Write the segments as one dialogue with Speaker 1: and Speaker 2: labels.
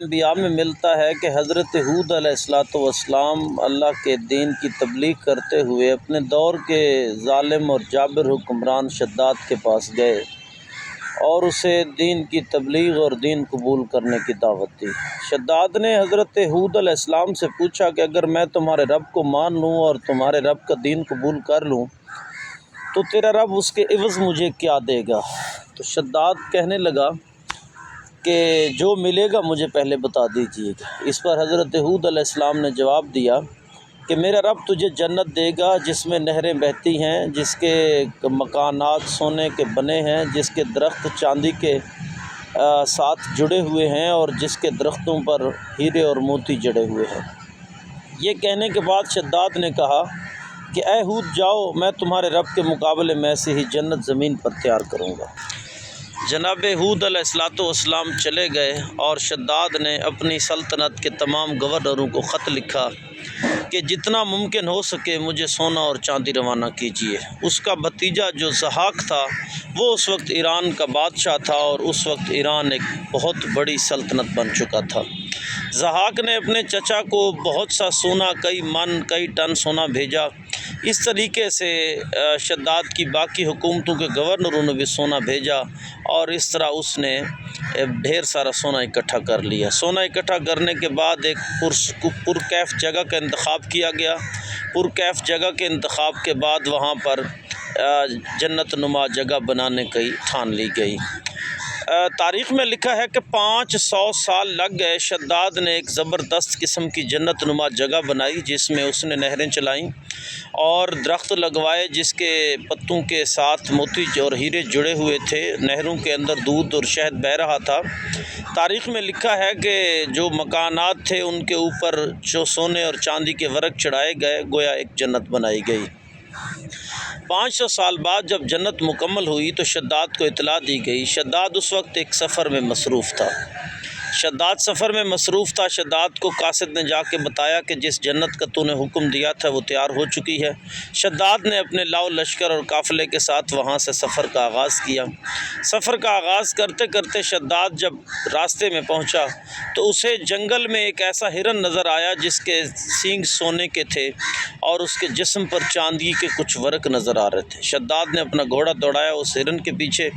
Speaker 1: انبیاء میں ملتا ہے کہ حضرت حود علیہ الصلاۃ والسلام اللہ کے دین کی تبلیغ کرتے ہوئے اپنے دور کے ظالم اور جابر حکمران شداد کے پاس گئے اور اسے دین کی تبلیغ اور دین قبول کرنے کی دعوت دی۔ شداد نے حضرت حود علیہ السلام سے پوچھا کہ اگر میں تمہارے رب کو مان لوں اور تمہارے رب کا دین قبول کر لوں، تو تیرا رب اس کے عوض مجھے کیا دے گا؟ تو شداد کہنے لگا کہ جو ملے گا مجھے پہلے بتا دیجیے گا۔ اس پر حضرت حود علیہ السلام نے جواب دیا کہ میرا رب تجھے جنت دے گا جس میں نہریں بہتی ہیں، جس کے مکانات سونے کے بنے ہیں، جس کے درخت چاندی کے ساتھ جڑے ہوئے ہیں اور جس کے درختوں پر ہیرے اور موتی جڑے ہوئے ہیں۔ یہ کہنے کے بعد شداد نے کہا کہ اے حود، جاؤ، میں تمہارے رب کے مقابلے میں سے ہی جنت زمین پر تیار کروں گا۔ جناب حود علیہ السلاۃ والسلام چلے گئے اور شداد نے اپنی سلطنت کے تمام گورنروں کو خط لکھا کہ جتنا ممکن ہو سکے مجھے سونا اور چاندی روانہ کیجیے اس کا بھتیجا جو زحاق تھا، وہ اس وقت ایران کا بادشاہ تھا اور اس وقت ایران ایک بہت بڑی سلطنت بن چکا تھا۔ زحاق نے اپنے چچا کو بہت سا سونا، کئی من، کئی ٹن سونا بھیجا۔ اس طریقے سے شداد کی باقی حکومتوں کے گورنروں نے بھی سونا بھیجا اور اس طرح اس نے ڈھیر سارا سونا اکٹھا کر لیا۔ سونا اکٹھا کرنے کے بعد ایک پرکیف جگہ کا انتخاب کیا گیا۔ پرکیف جگہ کے انتخاب کے بعد وہاں پر جنت نما جگہ بنانے کی ٹھان لی گئی۔ تاریخ میں لکھا ہے کہ پانچ سو سال لگ گئے شداد نے ایک زبردست قسم کی جنت نما جگہ بنائی جس میں اس نے نہریں چلائیں اور درخت لگوائے جس کے پتوں کے ساتھ موتی اور ہیرے جڑے ہوئے تھے۔ نہروں کے اندر دودھ اور شہد بہہ رہا تھا۔ تاریخ میں لکھا ہے کہ جو مکانات تھے، ان کے اوپر جو سونے اور چاندی کے ورق چڑھائے گئے، گویا ایک جنت بنائی گئی۔ پانچ سو سال بعد جب جنت مکمل ہوئی تو شداد کو اطلاع دی گئی۔ شداد اس وقت ایک سفر میں مصروف تھا۔ شداد سفر میں مصروف تھا۔ شداد کو قاصد نے جا کے بتایا کہ جس جنت کا تو نے حکم دیا تھا وہ تیار ہو چکی ہے۔ شداد نے اپنے لاؤ لشکر اور قافلے کے ساتھ وہاں سے سفر کا آغاز کیا۔ سفر کا آغاز کرتے کرتے شداد جب راستے میں پہنچا تو اسے جنگل میں ایک ایسا ہرن نظر آیا جس کے سینگ سونے کے تھے۔ اور اس کے جسم پر چاندی کے کچھ ورق نظر آ رہے تھے۔ شداد نے اپنا گھوڑا دوڑایا، اس ہرن کے پیچھے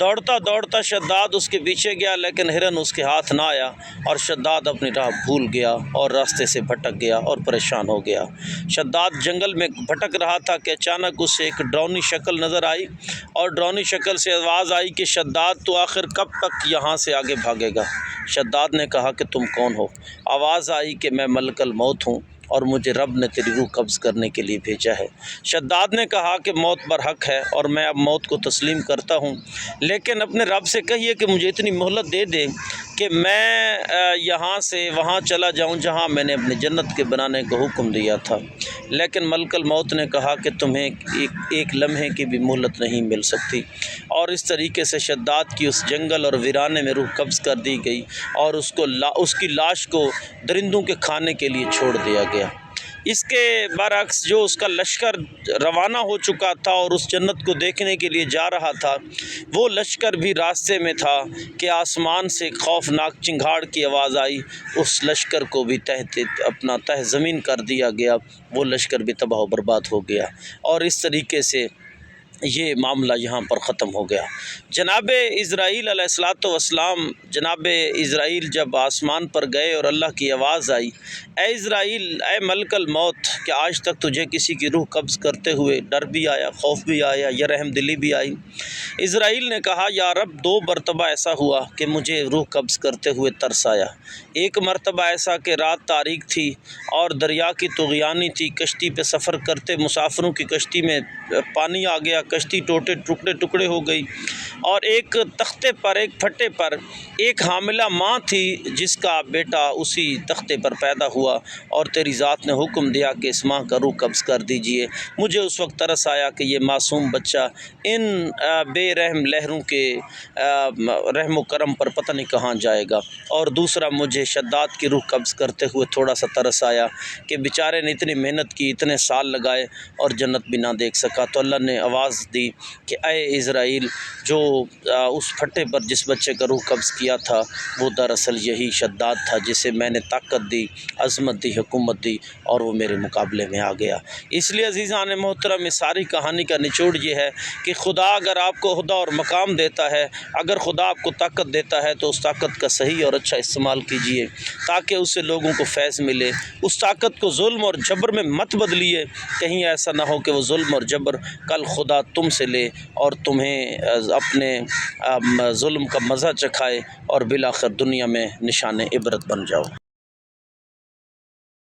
Speaker 1: دوڑتا دوڑتا شداد اس کے پیچھے گیا، لیکن ہرن اس کے ہاتھ نہ آیا اور شداد اپنی راہ بھول گیا اور راستے سے بھٹک گیا اور پریشان ہو گیا۔ شداد جنگل میں بھٹک رہا تھا کہ اچانک اسے ایک ڈرونی شکل نظر آئی اور ڈرونی شکل سے آواز آئی کہ شداد، تو آخر کب تک یہاں سے آگے بھاگے گا؟ شداد نے کہا کہ تم کون ہو؟ آواز آئی کہ میں ملک الموت ہوں۔ اور مجھے رب نے تیری روح قبض کرنے کے لیے بھیجا ہے۔ شداد نے کہا کہ موت برحق ہے اور میں اب موت کو تسلیم کرتا ہوں۔ لیکن اپنے رب سے کہیے کہ مجھے اتنی مہلت دے دے کہ میں یہاں سے وہاں چلا جاؤں جہاں میں نے اپنی جنت کے بنانے کا حکم دیا تھا۔ لیکن ملک الموت نے کہا کہ تمہیں ایک ایک لمحے کی بھی مہلت نہیں مل سکتی۔ اور اس طریقے سے شداد کی اس جنگل اور ویرانے میں روح قبض کر دی گئی اور اس کو لا، اس کی لاش کو درندوں کے کھانے کے لیے چھوڑ دیا گیا۔ اس کے برعکس جو اس کا لشکر روانہ ہو چکا تھا اور اس جنت کو دیکھنے کے لیے جا رہا تھا، وہ لشکر بھی راستے میں تھا کہ آسمان سے خوفناک چنگھاڑ کی آواز آئی۔ اس لشکر کو بھی تہ اپنا تہ زمین کر دیا گیا، وہ لشکر بھی تباہ و برباد ہو گیا۔ اور اس طریقے سے یہ معاملہ یہاں پر ختم ہو گیا۔ جناب اسرائیل علیہ السلاۃ والسلام، جناب اسرائیل جب آسمان پر گئے اور اللہ کی آواز آئی، اے اسرائیل، اے ملک الموت کہ آج تک تجھے کسی کی روح قبض کرتے ہوئے ڈر بھی آیا، خوف بھی آیا یا رحم دلی بھی آئی؟ اسرائیل نے کہا، یا رب، دو مرتبہ ایسا ہوا کہ مجھے روح قبض کرتے ہوئے ترس آیا۔ ایک مرتبہ ایسا کہ رات تاریخ تھی اور دریا کی تغیانی تھی، کشتی پہ سفر کرتے مسافروں کی کشتی میں پانی آ گیا، کشتی ٹوٹے، ٹکڑے ٹکڑے ہو گئی اور ایک تختے پر، ایک پھٹے پر ایک حاملہ ماں تھی جس کا بیٹا اسی تختے پر پیدا ہوا اور تیری ذات نے حکم دیا کہ اس ماں کا روح قبض کر دیجیے۔ مجھے اس وقت ترس آیا کہ یہ معصوم بچہ ان بے رحم لہروں کے رحم و کرم پر پتہ نہیں کہاں جائے گا۔ اور دوسرا، مجھے شداد کی روح قبض کرتے ہوئے تھوڑا سا ترس آیا کہ بیچارے نے اتنی محنت کی، اتنے سال لگائے اور جنت بھی نہ دیکھ سکے دیکھا تو اللہ نے آواز دی کہ اے اسرائیل، جو اس پھٹے پر جس بچے کا روح قبض کیا تھا، وہ دراصل یہی شداد تھا جسے میں نے طاقت دی، عظمت دی، حکومت دی اور وہ میرے مقابلے میں آ گیا۔ اس لیے عزیزان محترم اس ساری کہانی کا نچوڑ یہ ہے کہ خدا اگر آپ کو عہدہ اور مقام دیتا ہے، اگر خدا آپ کو طاقت دیتا ہے تو اس طاقت کا صحیح اور اچھا استعمال کیجیے۔ تاکہ اس سے لوگوں کو فیض ملے۔ اس طاقت کو ظلم اور جبر میں مت بدلیے۔ کہیں ایسا نہ ہو کہ وہ ظلم اور جبر کل خدا تم سے لے اور تمہیں اپنے ظلم کا مزہ چکھائے اور بالآخر دنیا میں نشان عبرت بن جاؤ۔